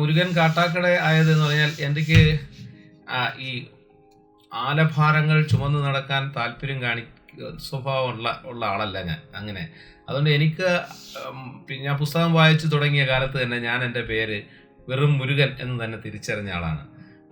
മുരുകൻ കാട്ടാക്കട ആയതെന്ന് പറഞ്ഞാൽ എനിക്ക് ഈ ആലഭാരങ്ങൾ ചുമന്ന് നടക്കാൻ താല്പര്യം കാണി സ്വഭാവമുള്ള ഉള്ള ആളല്ല ഞാൻ. അങ്ങനെ. അതുകൊണ്ട് എനിക്ക് ഞാൻ പുസ്തകം വായിച്ചു തുടങ്ങിയ കാലത്ത് തന്നെ ഞാൻ എന്റെ പേര് വെറും മുരുകൻ എന്ന് തന്നെ തിരിച്ചറിഞ്ഞ ആളാണ്.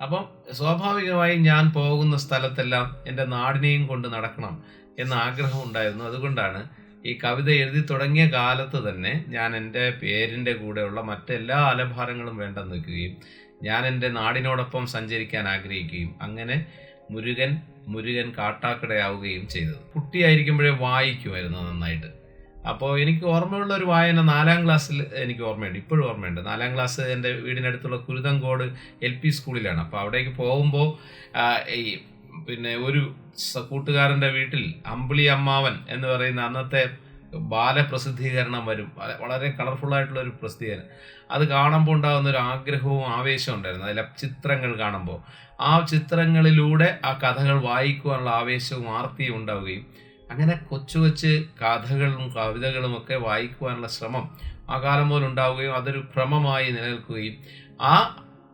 അപ്പം സ്വാഭാവികമായി ഞാൻ പോകുന്ന സ്ഥലത്തെല്ലാം എന്റെ നാടിനെയും കൊണ്ട് നടക്കണം എന്ന ആഗ്രഹം ഉണ്ടായിരുന്നു. അതുകൊണ്ടാണ് ഈ കവിത എഴുതി തുടങ്ങിയ കാലത്ത് തന്നെ ഞാൻ എന്റെ പേരിന്റെ കൂടെയുള്ള മറ്റെല്ലാ ആലഭാരങ്ങളും വേണ്ടെന്ന് വെക്കുകയും ഞാൻ എന്റെ നാടിനോടൊപ്പം സഞ്ചരിക്കാൻ ആഗ്രഹിക്കുകയും അങ്ങനെ മുരുകൻ മുരുകൻ കാട്ടാക്കടയാവുകയും ചെയ്തത്. കുട്ടിയായിരിക്കുമ്പോഴേ വായിക്കുമായിരുന്നു നന്നായിട്ട്. അപ്പോൾ എനിക്ക് ഓർമ്മയുള്ള ഒരു വായന നാലാം ക്ലാസ്സിൽ എനിക്ക് ഓർമ്മയുണ്ട് ഇപ്പോഴും ഓർമ്മയുണ്ട്. നാലാം ക്ലാസ് എന്റെ വീടിനടുത്തുള്ള കുരുതങ്കോട് എൽ പി സ്കൂളിലാണ്. അപ്പോൾ അവിടേക്ക് പോകുമ്പോൾ ഈ പിന്നെ ഒരു കൂട്ടുകാരന്റെ വീട്ടിൽ അമ്പിളി അമ്മാവൻ എന്ന് പറയുന്ന അന്നത്തെ ബാലപ്രസിദ്ധീകരണം വരും. വളരെ കളർഫുൾ ആയിട്ടുള്ള ഒരു പ്രസിദ്ധീകരണം. അത് കാണുമ്പോൾ ഉണ്ടാകുന്ന ഒരു ആഗ്രഹവും ആവേശവും ഉണ്ടായിരുന്നു. അതിലെ ചിത്രങ്ങൾ കാണുമ്പോൾ. ആ ചിത്രങ്ങളിലൂടെ ആ കഥകൾ വായിക്കുവാനുള്ള ആവേശവും ആർത്തിയും ഉണ്ടാവുകയും അങ്ങനെ കൊച്ചു കൊച്ച് കഥകളും കവിതകളും ഒക്കെ വായിക്കുവാനുള്ള ശ്രമം ആ കാലം മുതൽ ഉണ്ടാവുകയും അതൊരു ഭ്രമമായി നിലനിൽക്കുകയും ആ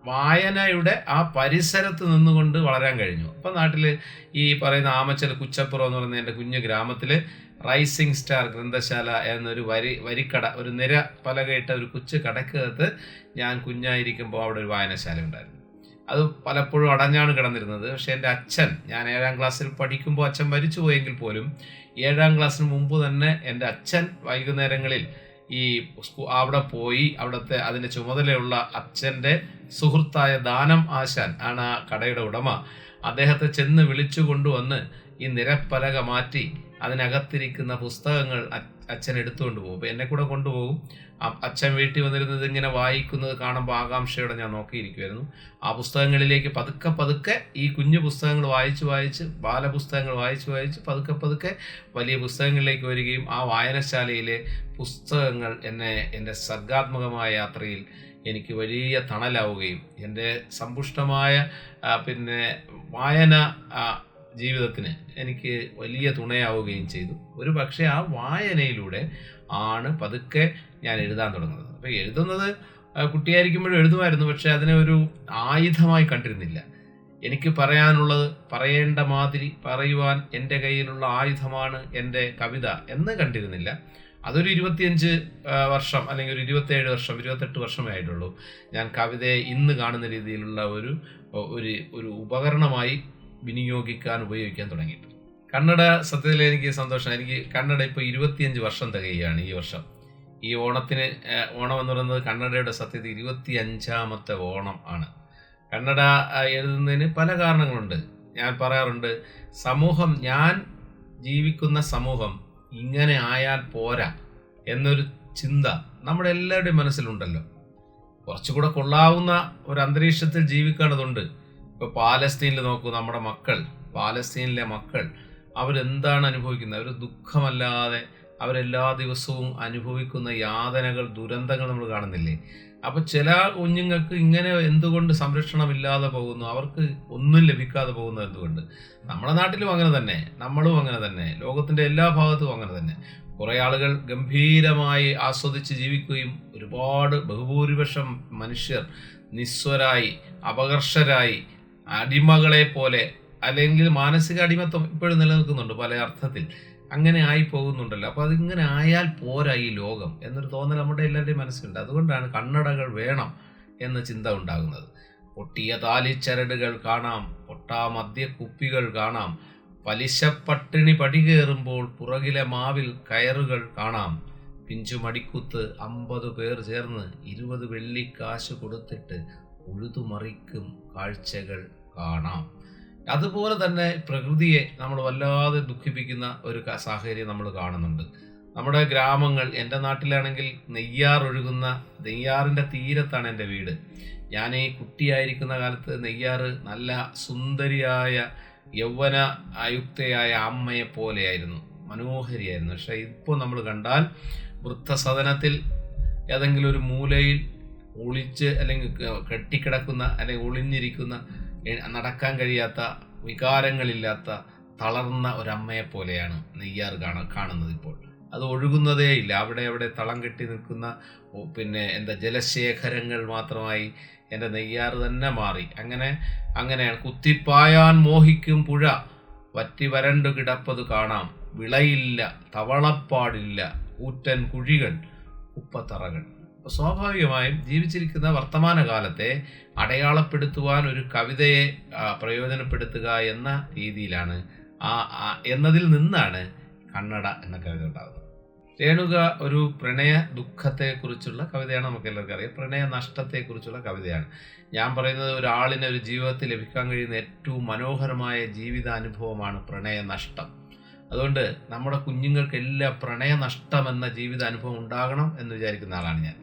വായനയുടെ ആ പരിസരത്ത് നിന്നുകൊണ്ട് വളരാൻ കഴിഞ്ഞു. അപ്പം നാട്ടിൽ ഈ പറയുന്ന ആമച്ചൽ കുച്ചപ്പുറം എന്ന് പറയുന്ന എന്റെ കുഞ്ഞു ഗ്രാമത്തിൽ റൈസിംഗ് സ്റ്റാർ ഗ്രന്ഥശാല എന്നൊരു വരി വരിക്കട ഒരു നിര പലകയിട്ട ഒരു കൊച്ചു കടക്കകത്ത് ഞാൻ കുഞ്ഞായിരിക്കുമ്പോൾ അവിടെ ഒരു വായനശാല ഉണ്ടായിരുന്നു. അത് പലപ്പോഴും അടഞ്ഞാണ് കിടന്നിരുന്നത്. പക്ഷെ എന്റെ അച്ഛൻ ഞാൻ ഏഴാം ക്ലാസ്സിൽ പഠിക്കുമ്പോൾ അച്ഛൻ മരിച്ചു പോയെങ്കിൽ പോലും ഏഴാം ക്ലാസ്സിന് മുമ്പ് തന്നെ എന്റെ അച്ഛൻ വൈകുന്നേരങ്ങളിൽ ഈ അവിടെ പോയി അവിടുത്തെ അതിന്റെ ചുമതലയുള്ള അച്ഛന്റെ സുഹൃത്തായ ദാനം ആശാൻ ആണ് ആ കടയുടെ ഉടമ. അദ്ദേഹത്തെ ചെന്ന് വിളിച്ചു കൊണ്ടുവന്ന് ഈ നിരപ്പലക മാറ്റി അതിനകത്തിരിക്കുന്ന പുസ്തകങ്ങൾ അച്ഛൻ എടുത്തുകൊണ്ട് പോകും. അപ്പോൾ എന്നെ കൂടെ കൊണ്ടുപോകും. അച്ഛൻ വീട്ടിൽ വന്നിരുന്നത് ഇങ്ങനെ വായിക്കുന്നത് കാണുമ്പോൾ ആകാംക്ഷയോടെ ഞാൻ നോക്കിയിരിക്കുമായിരുന്നു ആ പുസ്തകങ്ങളിലേക്ക് പതുക്കെ പതുക്കെ ഈ കുഞ്ഞു പുസ്തകങ്ങൾ വായിച്ച് വായിച്ച് ബാലപുസ്തകങ്ങൾ വായിച്ച് വായിച്ച് പതുക്കെ പതുക്കെ വലിയ പുസ്തകങ്ങളിലേക്ക് വരികയും ആ വായനശാലയിലെ പുസ്തകങ്ങൾ എന്നെ എന്റെ സർഗാത്മകമായ യാത്രയിൽ എനിക്ക് വലിയ തണലാവുകയും എന്റെ സമ്പുഷ്ടമായ പിന്നെ വായന ജീവിതത്തിന് എനിക്ക് വലിയ തുണയാവുകയും ചെയ്തു. ഒരു പക്ഷേ ആ വായനയിലൂടെ ആണ് പതുക്കെ ഞാൻ എഴുതാൻ തുടങ്ങുന്നത്. അപ്പോൾ എഴുതുന്നത് കുട്ടിയായിരിക്കുമ്പോഴും എഴുതുമായിരുന്നു പക്ഷേ അതിനെ ഒരു ആയുധമായി കണ്ടിരുന്നില്ല. എനിക്ക് പറയാനുള്ളത് പറയേണ്ട മാതിരി പറയുവാൻ എന്റെ കയ്യിലുള്ള ആയുധമാണ് എന്റെ കവിത എന്ന് കണ്ടിരുന്നില്ല. അതൊരു ഇരുപത്തിയഞ്ച് വർഷം അല്ലെങ്കിൽ ഒരു ഇരുപത്തേഴ് വർഷം ഇരുപത്തെട്ട് വർഷമേ ആയിട്ടുള്ളൂ. ഞാൻ കവിതയെ ഇന്ന് കാണുന്ന രീതിയിലുള്ള ഒരു ഒരു ഒരു ഉപകരണമായി വിനിയോഗിക്കാൻ ഉപയോഗിക്കാൻ തുടങ്ങിയിട്ടുണ്ട് കന്നഡ സത്യത്തിൽ എനിക്ക് സന്തോഷം എനിക്ക് കന്നഡ ഇപ്പോൾ ഇരുപത്തിയഞ്ച് വർഷം തികയാണ് ഈ വർഷം. ഈ ഓണത്തിന് ഓണം എന്ന് പറയുന്നത് കന്നഡയുടെ സത്യത്തിൽ ഇരുപത്തി അഞ്ചാമത്തെ ഓണം ആണ്. കന്നഡ എഴുതുന്നതിന് പല കാരണങ്ങളുണ്ട്. ഞാൻ പറയാറുണ്ട് സമൂഹം ഞാൻ ജീവിക്കുന്ന സമൂഹം ഇങ്ങനെ ആയാൽ പോരാ എന്നൊരു ചിന്ത നമ്മുടെ എല്ലാവരുടെയും മനസ്സിലുണ്ടല്ലോ. കുറച്ചുകൂടെ കൊള്ളാവുന്ന ഒരു അന്തരീക്ഷത്തിൽ ജീവിക്കേണ്ടതുണ്ട്. ഇപ്പോൾ പാലസ്തീനിൽ നോക്കൂ നമ്മുടെ മക്കൾ പാലസ്തീനിലെ മക്കൾ അവരെന്താണ് അനുഭവിക്കുന്നത്? അവർ ദുഃഖമല്ലാതെ അവരെല്ലാ ദിവസവും അനുഭവിക്കുന്ന യാതനകൾ ദുരന്തങ്ങൾ നമ്മൾ കാണുന്നില്ലേ? അപ്പൊ ചില കുഞ്ഞുങ്ങൾക്ക് ഇങ്ങനെ എന്തുകൊണ്ട് സംരക്ഷണം ഇല്ലാതെ പോകുന്നു? അവർക്ക് ഒന്നും ലഭിക്കാതെ പോകുന്നു എന്തുകൊണ്ട്? നമ്മുടെ നാട്ടിലും അങ്ങനെ തന്നെ നമ്മളും അങ്ങനെ തന്നെ ലോകത്തിന്റെ എല്ലാ ഭാഗത്തും അങ്ങനെ തന്നെ. കുറേ ആളുകൾ ഗംഭീരമായി ആസ്വദിച്ച് ജീവിക്കുകയും ഒരുപാട് ബഹുഭൂരിപക്ഷം മനുഷ്യർ നിസ്വരായി അപകർഷരായി അടിമകളെ പോലെ അല്ലെങ്കിൽ മാനസിക അടിമത്വം ഇപ്പോഴും നിലനിൽക്കുന്നുണ്ട് പല അർത്ഥത്തിൽ. അങ്ങനെ ആയി പോകുന്നുണ്ടല്ലോ അപ്പോൾ അതിങ്ങനെ ആയാൽ പോരാ ഈ ലോകം എന്നൊരു തോന്നൽ നമ്മുടെ എല്ലാവരുടെയും മനസ്സിലുണ്ട്. അതുകൊണ്ടാണ് കണ്ണടകൾ വേണം എന്ന ചിന്ത ഉണ്ടാകുന്നത്. പൊട്ടിയ താലിച്ചരടുകൾ കാണാം പൊട്ടാ മദ്യ കുപ്പികൾ കാണാം പലിശപ്പട്ടിണി പടികേറുമ്പോൾ പുറകിലെ മാവിൽ കയറുകൾ കാണാം. പിഞ്ചു മടിക്കുത്ത് അമ്പത് പേർ ചേർന്ന് ഇരുപത് വെള്ളി കാശ് കൊടുത്തിട്ട് ഉഴുതുമറിക്കും കാഴ്ചകൾ കാണാം. അതുപോലെ തന്നെ പ്രകൃതിയെ നമ്മൾ വല്ലാതെ ദുഃഖിപ്പിക്കുന്ന ഒരു സാഹചര്യം നമ്മൾ കാണുന്നുണ്ട്. നമ്മുടെ ഗ്രാമങ്ങൾ എന്റെ നാട്ടിലാണെങ്കിൽ നെയ്യാർ ഒഴുകുന്ന നെയ്യാറിന്റെ തീരത്താണ് എന്റെ വീട്. ഞാൻ ഈ കുട്ടിയായിരിക്കുന്ന കാലത്ത് നെയ്യാർ നല്ല സുന്ദരിയായ യൗവന ആയുക്തയായ അമ്മയെ പോലെയായിരുന്നു മനോഹരിയായിരുന്നു. പക്ഷേ ഇപ്പോൾ നമ്മൾ കണ്ടാൽ വൃദ്ധസദനത്തിൽ ഏതെങ്കിലും ഒരു മൂലയിൽ ഒളിച്ച് അല്ലെങ്കിൽ കെട്ടിക്കിടക്കുന്ന അല്ലെങ്കിൽ ഒളിഞ്ഞിരിക്കുന്ന നടക്കാൻ കഴിയാത്ത വികാരങ്ങളില്ലാത്ത തളർന്ന ഒരമ്മയെ പോലെയാണ് നെയ്യാർ കാണ കാണുന്നത് ഇപ്പോൾ. അത് ഒഴുകുന്നതേ ഇല്ല. അവിടെ അവിടെ തളം കെട്ടി നിൽക്കുന്ന പിന്നെ എന്താ ജലശേഖരങ്ങൾ മാത്രമായി എന്റെ നെയ്യാർ തന്നെ മാറി. അങ്ങനെ അങ്ങനെയാണ്. കുത്തിപ്പായാൻ മോഹിക്കും പുഴ വറ്റി വരണ്ടു കിടപ്പത് കാണാം. വിളയില്ല തവളപ്പാടില്ല ഊറ്റൻ കുഴികൾ ഉപ്പത്തറകൾ സ്വാഭാവികമായും ജീവിച്ചിരിക്കുന്ന വർത്തമാനകാലത്തെ അടയാളപ്പെടുത്തുവാൻ ഒരു കവിതയെ പ്രയോജനപ്പെടുത്തുക എന്ന രീതിയിലാണ് ആ എന്നതിൽ നിന്നാണ് കണ്ണട എന്ന കവിത ഉണ്ടാകുന്നത്. രേണുക ഒരു പ്രണയ ദുഃഖത്തെക്കുറിച്ചുള്ള കവിതയാണ് നമുക്ക് എല്ലാവർക്കും അറിയാം. പ്രണയ നഷ്ടത്തെക്കുറിച്ചുള്ള കവിതയാണ്. ഞാൻ പറയുന്നത് ഒരാളിന് ഒരു ജീവിതത്തിൽ ലഭിക്കാൻ കഴിയുന്ന ഏറ്റവും മനോഹരമായ ജീവിതാനുഭവമാണ് പ്രണയ നഷ്ടം. അതുകൊണ്ട് നമ്മുടെ കുഞ്ഞുങ്ങൾക്ക് എല്ലാ പ്രണയ നഷ്ടം എന്ന ജീവിതാനുഭവം ഉണ്ടാകണം എന്ന് വിചാരിക്കുന്ന ആളാണ് ഞാൻ.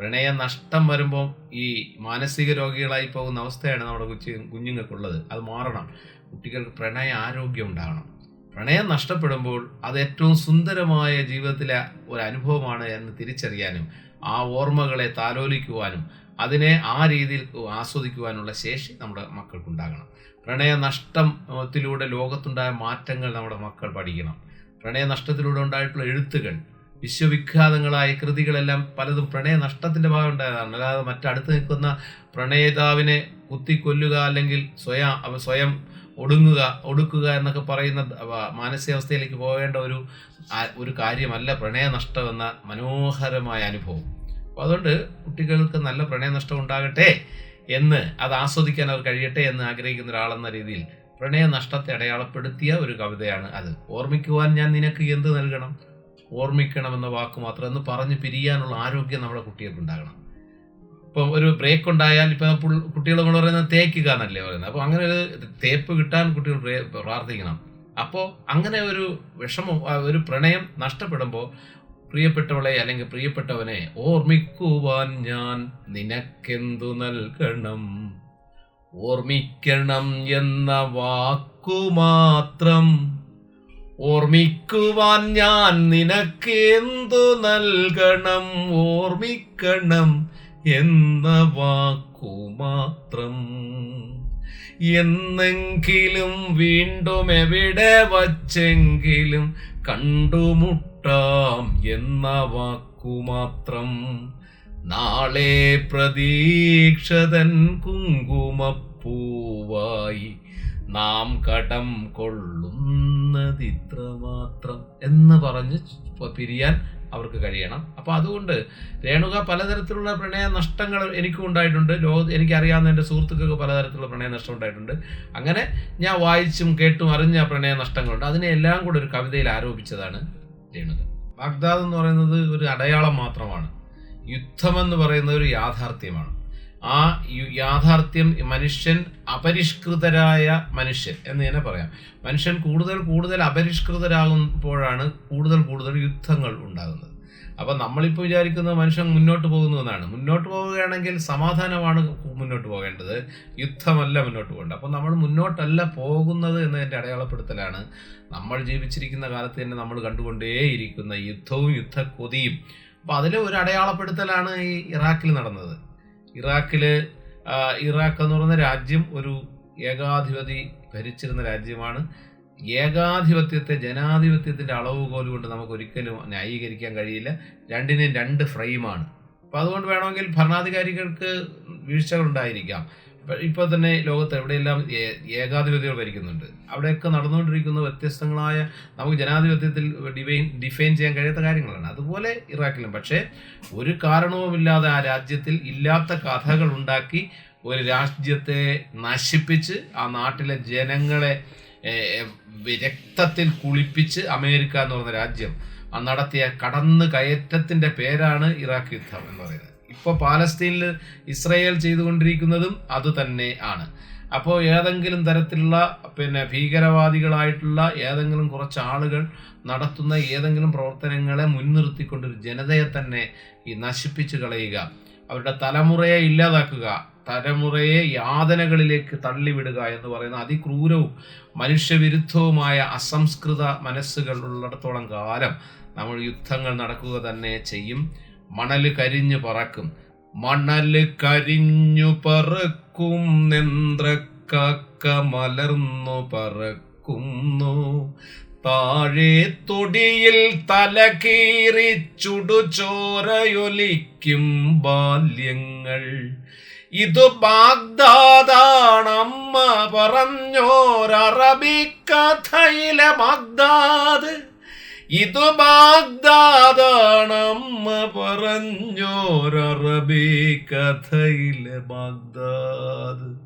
പ്രണയ നഷ്ടം വരുമ്പോൾ ഈ മാനസിക രോഗികളായി പോകുന്ന അവസ്ഥയാണ് നമ്മുടെ കൊച്ചു കുഞ്ഞുങ്ങൾക്കുള്ളത്. അത് മാറണം. കുട്ടികൾക്ക് പ്രണയ ആരോഗ്യം ഉണ്ടാകണം. പ്രണയം നഷ്ടപ്പെടുമ്പോൾ അത് ഏറ്റവും സുന്ദരമായ ജീവിതത്തിലെ ഒരു അനുഭവമാണ് എന്ന് തിരിച്ചറിയാനും ആ ഓർമ്മകളെ താലോലിക്കുവാനും അതിനെ ആ രീതിയിൽ ആസ്വദിക്കുവാനുള്ള ശേഷി നമ്മുടെ മക്കൾക്കുണ്ടാകണം. പ്രണയ നഷ്ടത്തിലൂടെ ലോകത്തുണ്ടായ മാറ്റങ്ങൾ നമ്മുടെ മക്കൾ പഠിക്കണം. പ്രണയ നഷ്ടത്തിലൂടെ ഉണ്ടായിട്ടുള്ള എഴുത്തുകൾ വിശ്വവിഖ്യാതങ്ങളായ കൃതികളെല്ലാം പലതും പ്രണയ നഷ്ടത്തിന്റെ ഭാഗം ഉണ്ടായതാണ്. അല്ലാതെ മറ്റടുത്ത് നിൽക്കുന്ന പ്രണയിതാവിനെ കുത്തിക്കൊല്ലുക അല്ലെങ്കിൽ സ്വയം സ്വയം ഒടുങ്ങുക ഒടുക്കുക എന്നൊക്കെ പറയുന്ന മാനസികാവസ്ഥയിലേക്ക് പോകേണ്ട ഒരു ഒരു കാര്യമല്ല പ്രണയ നഷ്ടം എന്ന മനോഹരമായ അനുഭവം. അപ്പോൾ അതുകൊണ്ട് കുട്ടികൾക്ക് നല്ല പ്രണയനഷ്ടം ഉണ്ടാകട്ടെ എന്ന് അത് ആസ്വദിക്കാൻ അവർ കഴിയട്ടെ എന്ന് ആഗ്രഹിക്കുന്ന ഒരാളെന്ന രീതിയിൽ പ്രണയനഷ്ടത്തെ അടയാളപ്പെടുത്തിയ ഒരു കവിതയാണ് അത്. ഓർമ്മിക്കുവാൻ ഞാൻ നിനക്ക് എന്ത് നൽകണം? ഓർമ്മിക്കണം എന്ന വാക്ക് മാത്രം എന്ന് പറഞ്ഞ് പിരിയാനുള്ള ആരോഗ്യം നമ്മുടെ കുട്ടികൾക്ക് ഉണ്ടാകണം. ഇപ്പം ഒരു ബ്രേക്ക് ഉണ്ടായാൽ ഇപ്പം കുട്ടികൾ നമ്മൾ പറയുന്നത് തേക്കുക എന്നല്ലേ പറയുന്നത്. അപ്പോൾ അങ്ങനെ ഒരു തേപ്പ് കിട്ടാൻ കുട്ടികൾ പ്രാർത്ഥിക്കണം. അപ്പോൾ അങ്ങനെ ഒരു വിഷമം ഒരു പ്രണയം നഷ്ടപ്പെടുമ്പോൾ പ്രിയപ്പെട്ടവളെ അല്ലെങ്കിൽ പ്രിയപ്പെട്ടവനെ ഓർമ്മിക്കുവാൻ ഞാൻ നിനക്കെന്തു നൽകണം? ഓർമ്മിക്കണം എന്ന വാക്കു മാത്രം ഓർമ്മിക്കുവാൻ ഞാൻ നിനക്ക് എന്തു നൽകണം? ഓർമ്മിക്കണം എന്ന വാക്കു മാത്രം. എന്നെങ്കിലും വീണ്ടും എവിടെ വച്ചെങ്കിലും കണ്ടുമുട്ടാം എന്ന വാക്കു മാത്രം. നാളെ പ്രതീക്ഷതൻ കുങ്കുമപ്പൂവായി നാം കടം കൊള്ളുന്നതിത്രമാത്രം എന്ന് പറഞ്ഞ് പിരിയാൻ അവർക്ക് കഴിയണം. അപ്പോൾ അതുകൊണ്ട് രേണുക പലതരത്തിലുള്ള പ്രണയ നഷ്ടങ്ങൾ എനിക്കും ഉണ്ടായിട്ടുണ്ട്. ലോ എനിക്കറിയാവുന്ന എന്റെ സുഹൃത്തുക്കൾക്ക് പലതരത്തിലുള്ള പ്രണയ നഷ്ടം ഉണ്ടായിട്ടുണ്ട്. അങ്ങനെ ഞാൻ വായിച്ചും കേട്ടും അറിഞ്ഞ പ്രണയ നഷ്ടങ്ങളുണ്ട്. അതിനെ എല്ലാം കൂടെ ഒരു കവിതയിൽ ആരോപിച്ചതാണ് രേണുക. ബാഗ്ദാദ് എന്ന് പറയുന്നത് ഒരു അടയാളം മാത്രമാണ്. യുദ്ധമെന്ന് പറയുന്നത് ഒരു യാഥാർത്ഥ്യമാണ്. ആ യാഥാർത്ഥ്യം മനുഷ്യൻ അപരിഷ്കൃതരായ മനുഷ്യൻ എന്ന് തന്നെ പറയാം. മനുഷ്യൻ കൂടുതൽ കൂടുതൽ അപരിഷ്കൃതരാകുമ്പോഴാണ് കൂടുതൽ കൂടുതൽ യുദ്ധങ്ങൾ ഉണ്ടാകുന്നത്. അപ്പം നമ്മളിപ്പോൾ വിചാരിക്കുന്നത് മനുഷ്യൻ മുന്നോട്ട് പോകുന്നു എന്നാണ്. മുന്നോട്ട് പോവുകയാണെങ്കിൽ സമാധാനമാണ് മുന്നോട്ട് പോകേണ്ടത്. യുദ്ധമല്ല മുന്നോട്ട് പോകേണ്ടത്. അപ്പം നമ്മൾ മുന്നോട്ടല്ല പോകുന്നത് എന്നതിന്റെ അടയാളപ്പെടുത്തലാണ് നമ്മൾ ജീവിച്ചിരിക്കുന്ന കാലത്ത് തന്നെ നമ്മൾ കണ്ടുകൊണ്ടേയിരിക്കുന്ന യുദ്ധവും യുദ്ധക്കൊതിയും. അപ്പം അതിലെ ഒരു അടയാളപ്പെടുത്തലാണ് ഈ ഇറാഖിൽ നടന്നത്. ഇറാഖിൽ ഇറാഖ് എന്ന് പറയുന്ന രാജ്യം ഒരു ഏകാധിപതി ഭരിച്ചിരുന്ന രാജ്യമാണ്. ഏകാധിപത്യത്തെ ജനാധിപത്യത്തിന്റെ അളവുകോൽ കൊണ്ട് നമുക്ക് ഒരിക്കലും ന്യായീകരിക്കാൻ കഴിയില്ല. രണ്ടിനും രണ്ട് ഫ്രെയിമാണ്. അപ്പൊ അതുകൊണ്ട് വേണമെങ്കിൽ ഭരണാധികാരികൾക്ക് വീഴ്ചകൾ ഉണ്ടായിരിക്കാം ഇപ്പൊ- ഇപ്പൊ തന്നെ ലോകത്ത് എവിടെയെല്ലാം ഏകാധിപതികൾ ഭരിക്കുന്നുണ്ട്. അവിടെയൊക്കെ നടന്നുകൊണ്ടിരിക്കുന്ന വ്യത്യസ്തങ്ങളായ നമുക്ക് ജനാധിപത്യത്തിൽ ഡിവൈൻ ഡിഫൈൻ ചെയ്യാൻ കഴിയാത്ത കാര്യങ്ങളാണ്. അതുപോലെ ഇറാഖിലും. പക്ഷേ ഒരു കാരണവുമില്ലാതെ ആ രാജ്യത്തിൽ ഇല്ലാത്ത കഥകൾ ഉണ്ടാക്കി ഒരു രാജ്യത്തെ നശിപ്പിച്ച് ആ നാട്ടിലെ ജനങ്ങളെ രക്തത്തിൽ കുളിപ്പിച്ച് അമേരിക്ക എന്ന് പറയുന്ന രാജ്യം നടത്തിയ കടന്നു കയറ്റത്തിന്റെ പേരാണ് ഇറാഖ് യുദ്ധം എന്ന് പറയുന്നത്. ഇപ്പോൾ പാലസ്തീനിൽ ഇസ്രയേൽ ചെയ്തുകൊണ്ടിരിക്കുന്നതും അത് തന്നെ ആണ്. അപ്പോൾ ഏതെങ്കിലും തരത്തിലുള്ള പിന്നെ ഭീകരവാദികളായിട്ടുള്ള ഏതെങ്കിലും കുറച്ച് ആളുകൾ നടത്തുന്ന ഏതെങ്കിലും പ്രവർത്തനങ്ങളെ മുൻനിർത്തിക്കൊണ്ട് ഒരു ജനതയെ തന്നെ ഈ നശിപ്പിച്ചു കളയുക അവരുടെ തലമുറയെ ഇല്ലാതാക്കുക തലമുറയെ യാതനകളിലേക്ക് തള്ളിവിടുക എന്ന് പറയുന്ന അതിക്രൂരവും മനുഷ്യവിരുദ്ധവുമായ അസംസ്കൃത മനസ്സുകൾ ഉള്ളിടത്തോളം കാലം നമ്മൾ യുദ്ധങ്ങൾ നടക്കുക തന്നെ ചെയ്യും. മണൽ കരിഞ്ഞു പറക്കും. മണൽ കരിഞ്ഞു പറക്കും നെന്ത്രക്കാക്ക മലർന്നു പറക്കുന്നു. താഴെ തൊടിയിൽ തല കീറി ചുടുചോരയൊലിക്കും ബാല്യങ്ങൾ. ഇത് ബാഗ്ദാദാണമ്മ പറഞ്ഞോരറബി പറഞ്ഞോരറബിക്കഥയിലെ ബാഗ്ദാദ്. ഇത് ബാഗ്ദാദാണമ്മ പറഞ്ഞോരറബി കഥയിലെ ബാഗ്ദാദ്.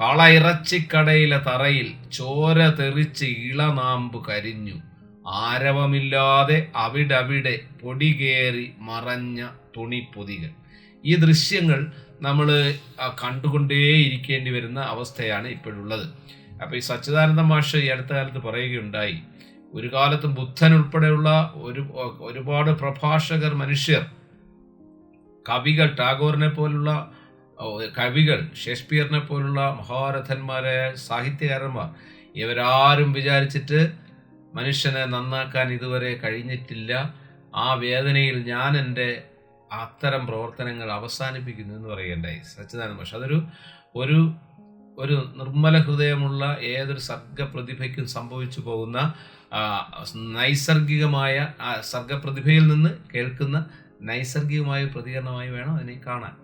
കള ഇറച്ചിക്കടയിലെ തറയിൽ ചോര തെറിച്ച് ഇളനാമ്പ് കരിഞ്ഞു. ആരവമില്ലാതെ അവിടവിടെ പൊടി കയറി മറഞ്ഞ തുണിപ്പൊതികൾ. ഈ ദൃശ്യങ്ങൾ നമ്മൾ കണ്ടുകൊണ്ടേയിരിക്കേണ്ടി വരുന്ന അവസ്ഥയാണ് ഇപ്പോഴുള്ളത്. അപ്പോൾ ഈ സച്ചിദാനന്ദ മാഷ് ഈ അടുത്ത കാലത്ത് പറയുകയുണ്ടായി ഒരു കാലത്ത് ബുദ്ധൻ ഉൾപ്പെടെയുള്ള ഒരു ഒരുപാട് പ്രഭാഷകർ മനുഷ്യർ കവികൾ ടാഗോറിനെ പോലുള്ള കവികൾ ഷേക്സ്പിയറിനെ പോലുള്ള മഹാരഥന്മാരായ സാഹിത്യകാരന്മാർ ഇവരാരും വിചാരിച്ചിട്ട് മനുഷ്യനെ നന്നാക്കാൻ ഇതുവരെ കഴിഞ്ഞിട്ടില്ല. ആ വേദനയിൽ ഞാൻ എന്റെ അത്തരം പ്രവർത്തനങ്ങൾ അവസാനിപ്പിക്കുന്നു എന്ന് പറയണ്ടായി. സച്ചിദാനന്ദ പക്ഷെ അതൊരു ഒരു ഒരു നിർമ്മല ഹൃദയമുള്ള ഏതൊരു സർഗപ്രതിഭയ്ക്കും സംഭവിച്ചു പോകുന്ന നൈസർഗികമായ ആ സർഗപ്രതിഭയിൽ നിന്ന് കേൾക്കുന്ന നൈസർഗികമായ പ്രതികരണമായി വേണം അതിനെ കാണാൻ.